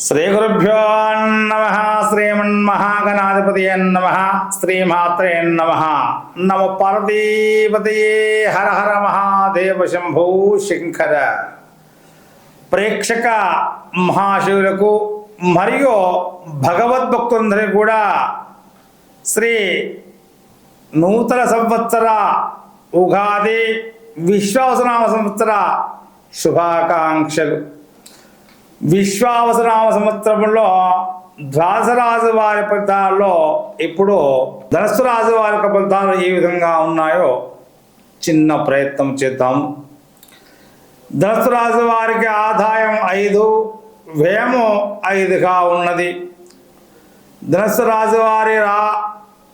శ్రీగురుభ్యో నమ శ్రీమన్మహాగణాధిపతి నమ శ్రీమాత్రే నమ నమ పార్వతీపతయే హర హర మహాదేవ శంభూ శంకర ప్రేక్షక మహాశివులకు మరియు భగవద్భక్తులందరికీ కూడా శ్రీ నూతన సంవత్సర ఉగాది విశ్వాసనామ సంవత్సర శుభాకాంక్షలు విశ్వావసనామ సంవత్సరంలో ద్వాదశరాజు వారి ఫలితాల్లో ఇప్పుడు ధనస్సు రాజు వారి యొక్క ఫలితాలు ఏ విధంగా ఉన్నాయో చిన్న ప్రయత్నం చేద్దాం. ధనస్సు రాజు వారికి ఆదాయం ఐదు వ్యయము ఐదుగా ఉన్నది. ధనస్సు రాజు వారి రా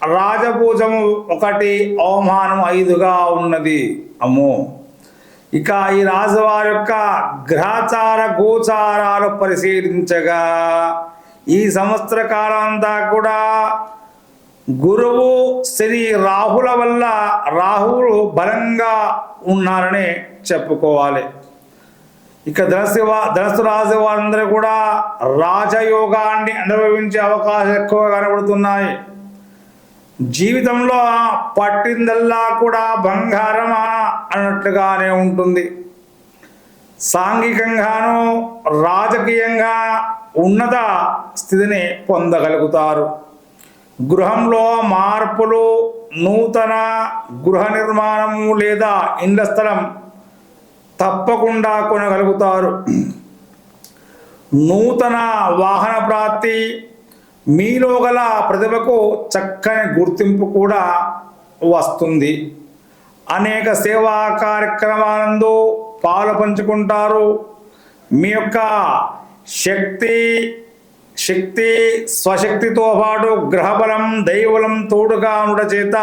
రాజపూజము ఒకటి అవమానం ఐదుగా ఉన్నది. అమ్మో! ఇక ఈ రాజువారి యొక్క గ్రహచార గోచారాలు పరిశీలించగా ఈ సంవత్సర కాలం అంతా కూడా గురువు శని రాహుల వల్ల రాహువులు బలంగా ఉన్నారని చెప్పుకోవాలి. ఇక ధనసు ధనస్సు రాజు వారందరూ కూడా రాజయోగాన్ని అనుభవించే అవకాశం ఎక్కువగా కనబడుతున్నాయి. జీవితంలో పట్టిందల్లా కూడా బంగారమా అన్నట్లుగానే ఉంటుంది. సాంఘికంగాను రాజకీయంగా ఉన్నత స్థితిని పొందగలుగుతారు. గృహంలో మార్పులు నూతన గృహ నిర్మాణము లేదా ఇండ్ల స్థలం తప్పకుండా కొనగలుగుతారు. నూతన వాహన ప్రాప్తి మీలో గల ప్రతిభకు చక్కని గుర్తింపు కూడా వస్తుంది. అనేక సేవా కార్యక్రమాలందు పాలు పంచుకుంటారు. మీ యొక్క శక్తి శక్తి స్వశక్తితో పాటు గ్రహబలం దైవబలం తోడుగా ఉండడం చేత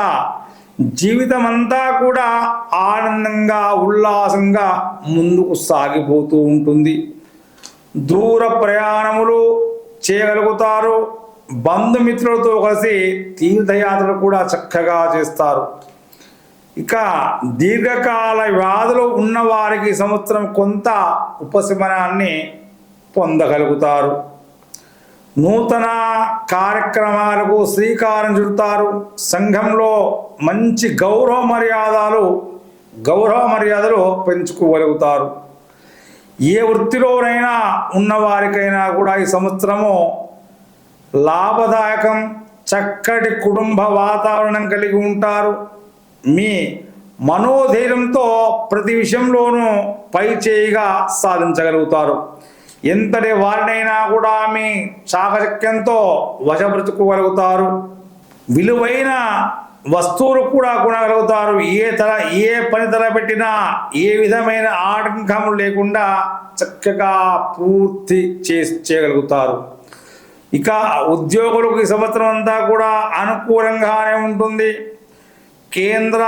జీవితం అంతా కూడా ఆనందంగా ఉల్లాసంగా ముందుకు సాగిపోతూ ఉంటుంది. దూర ప్రయాణములు చేయగలుగుతారు. బంధుమిత్రులతో కలిసి తీర్థయాత్రలు కూడా చక్కగా చేస్తారు. ఇక దీర్ఘకాల వ్యాధులు ఉన్న వారికి సంవత్సరం కొంత ఉపశమనాన్ని పొందగలుగుతారు. నూతన కార్యక్రమాలకు శ్రీకారం చుడతారు. సంఘంలో మంచి గౌరవ మర్యాదలు గౌరవ మర్యాదలు పెంచుకోగలుగుతారు. ఏ వృత్తిలోనైనా ఉన్నవారికైనా కూడా ఈ సంవత్సరము లాభదాయకం చక్కటి కుటుంబ వాతావరణం కలిగి ఉంటారు. మీ మనోధైర్యంతో ప్రతి విషయంలోనూ పై చేయిగా సాధించగలుగుతారు. ఎంతటి వారినైనా కూడా మీ చాకచక్యంతో వశపరుచుకోగలుగుతారు. విలువైన వస్తువులు కూడా కొనగలుగుతారు. ఏ తర ఏ పని తలపెట్టినా ఏ విధమైన ఆటంకం లేకుండా చక్కగా పూర్తి చేసి చేయగలుగుతారు. ఇక ఉద్యోగులకు ఈ సంవత్సరం అంతా కూడా అనుకూలంగానే ఉంటుంది. కేంద్ర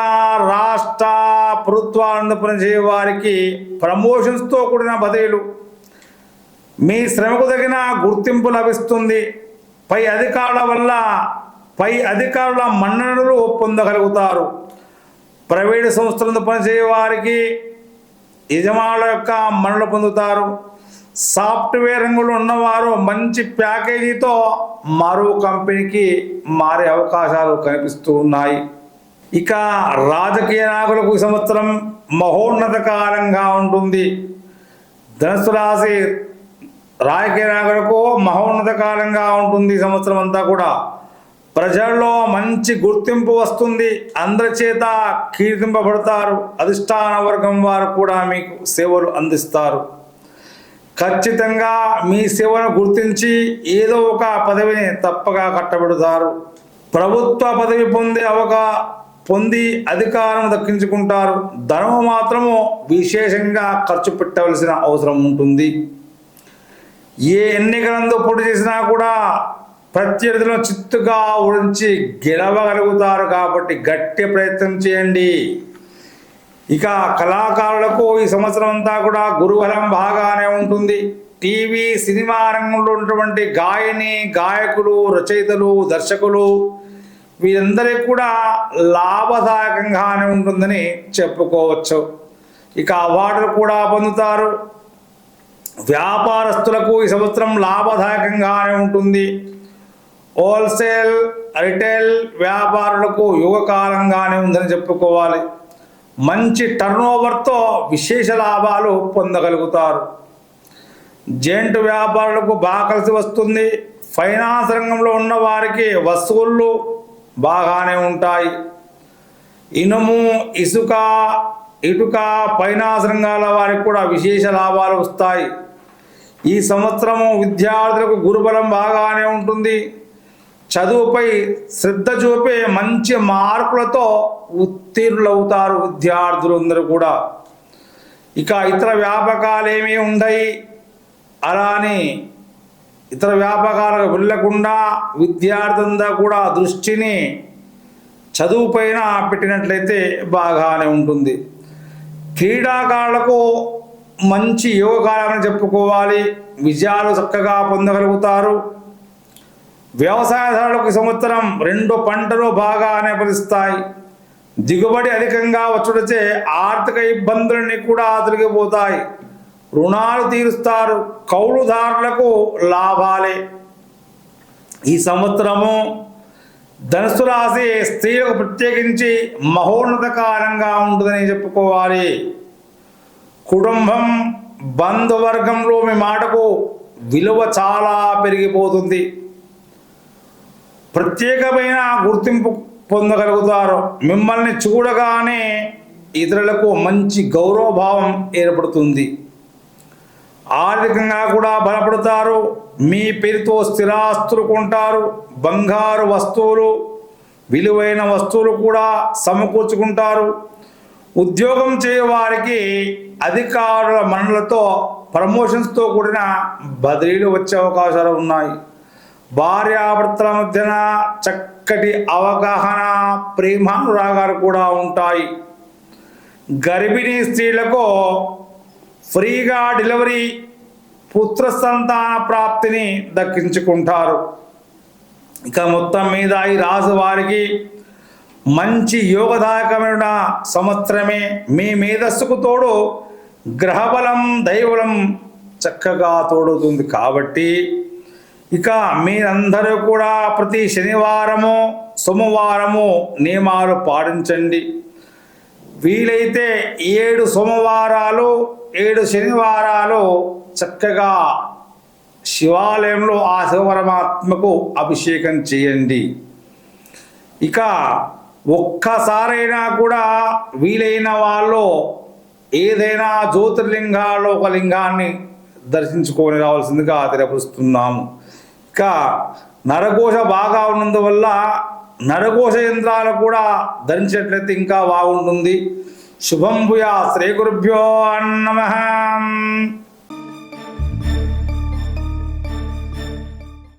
రాష్ట్ర ప్రభుత్వాలను పనిచేయ వారికి ప్రమోషన్స్తో కూడిన బదిలీలు. మీ శ్రమకు తగిన గుర్తింపు లభిస్తుంది. పై అధికారుల వల్ల పై అధికారుల మన్ననలు పొందగలుగుతారు. ప్రైవేటు సంస్థలను పనిచేయ వారికి యజమానుల యొక్క మన్నలు పొందుతారు. సాఫ్ట్వేర్ రంగంలో ఉన్నవారు మంచి ప్యాకేజీతో మరో కంపెనీకి మారే అవకాశాలు కనిపిస్తూ ఉన్నాయి. ఇక రాజకీయ నాయకులకు ఈ సంవత్సరం మహోన్నత కాలంగా ఉంటుంది. ధనుసు రాశి రాజకీయ నాయకులకు మహోన్నత కాలంగా ఉంటుంది ఈ సంవత్సరం అంతా కూడా. ప్రజల్లో మంచి గుర్తింపు వస్తుంది. అందరి చేత కీర్తింపబడతారు. అధిష్టాన వర్గం వారు కూడా మీకు సేవలు అందిస్తారు. ఖచ్చితంగా మీ సేవను గుర్తించి ఏదో ఒక పదవిని తప్పగా కట్టబెడతారు. ప్రభుత్వ పదవి పొందే అవకా పొంది అధికారం దక్కించుకుంటారు. ధనము మాత్రము విశేషంగా ఖర్చు పెట్టవలసిన అవసరం ఉంటుంది. ఏ ఎన్నికలందు పోటీ చేసినా కూడా ప్రత్యర్థులను చిత్తుగా ఓడించి గెలవగలుగుతారు కాబట్టి గట్టి ప్రయత్నం చేయండి. ఇక కళాకారులకు ఈ సంవత్సరం అంతా కూడా గురుబలం బాగానే ఉంటుంది. టీవీ సినిమా రంగంలో ఉన్నటువంటి గాయని గాయకులు రచయితలు దర్శకులు వీరందరికీ కూడా లాభదాయకంగానే ఉంటుందని చెప్పుకోవచ్చు. ఇక అవార్డులు కూడా పొందుతారు. వ్యాపారస్తులకు ఈ సంవత్సరం లాభదాయకంగానే ఉంటుంది. హోల్సేల్ రిటైల్ వ్యాపారులకు యుగకాలంగానే ఉందని చెప్పుకోవాలి. మంచి టర్నోవర్తో విశేష లాభాలు పొందగలుగుతారు. జెంట్ వ్యాపారులకు బాగా కలిసి వస్తుంది. ఫైనాన్స్ రంగంలో ఉన్న వారికి వస్తువులు బాగానే ఉంటాయి. ఇనుము ఇసుక ఇటుక ఫైనాన్స్ రంగాల వారికి కూడా విశేష లాభాలు వస్తాయి. ఈ సంవత్సరము విద్యార్థులకు గురుబలం బాగానే ఉంటుంది. చదువుపై శ్రద్ధ చూపే మంచి మార్కులతో ఉత్తీర్ణులవుతారు విద్యార్థులు అందరూ కూడా. ఇక ఇతర వ్యాపకాలు ఏమీ ఉండయి. అలా అని ఇతర వ్యాపకాలకు వెళ్ళకుండా విద్యార్థులంతా కూడా దృష్టిని చదువుపైన పెట్టినట్లయితే బాగానే ఉంటుంది. క్రీడాకారులకు మంచి యోగకాలని చెప్పుకోవాలి. విజయాలు చక్కగా పొందగలుగుతారు. వ్యవసాయదారులకు సంవత్సరం రెండు పంటలు బాగా ఫలిస్తాయి దిగుబడి అధికంగా వచ్చుడిచే ఆర్థిక ఇబ్బందులన్నీ కూడా తొలగిపోతాయి రుణాలు తీరుస్తారు. కౌలుదారులకు లాభాలే. ఈ సంవత్సరము ధనుసు రాశి స్త్రీలకు ప్రత్యేకించి మహోన్నత కాలంగా ఉంటుందని చెప్పుకోవాలి. కుటుంబం బంధువర్గంలో మీ మాటకు విలువ చాలా పెరిగిపోతుంది. ప్రత్యేకమైన గుర్తింపు పొందగలుగుతారు. మిమ్మల్ని చూడగానే ఇతరులకు మంచి గౌరవభావం ఏర్పడుతుంది. ఆర్థికంగా కూడా బలపడతారు. మీ పేరుతో స్థిరాస్తులు కొంటారు. బంగారు వస్తువులు విలువైన వస్తువులు కూడా సమకూర్చుకుంటారు. ఉద్యోగం చేయవారికి అధికారుల మనలతో ప్రమోషన్స్తో కూడిన బదిలీలు వచ్చే అవకాశాలు ఉన్నాయి. భార్యాభర్తల మధ్యన చక్కటి అవగాహన ప్రేమానురాగాలు కూడా ఉంటాయి. గర్భిణీ స్త్రీలకు ఫ్రీగా డెలివరీ పుత్ర సంతాన ప్రాప్తిని దక్కించుకుంటారు. ఇక మొత్తం మీద ఈ రాజు వారికి మంచి యోగదాయకమైన సంవత్సరమే. మీ మేధస్సుకు తోడు గ్రహబలం దైవబలం చక్కగా తోడుతుంది. కాబట్టి ఇక మీరందరూ కూడా ప్రతి శనివారము సోమవారము నియమాలు పాటించండి. వీలైతే ఏడు సోమవారాలు ఏడు శనివారాలు చక్కగా శివాలయంలో ఆ శివపరమాత్మకు అభిషేకం చేయండి. ఇక ఒక్కసారైనా కూడా వీలైన వాళ్ళు ఏదైనా జ్యోతిర్లింగాల్లో ఒక లింగాన్ని దర్శించుకొని రావాల్సిందిగా తెలియపరుస్తున్నాము ఇక నరఘోష బాగా ఉన్నందువల్ల నరఘోష యంత్రాలు కూడా ధరించేట్లయితే ఇంకా బాగుంటుంది. శుభం భూయా శ్రీ గురుభ్యో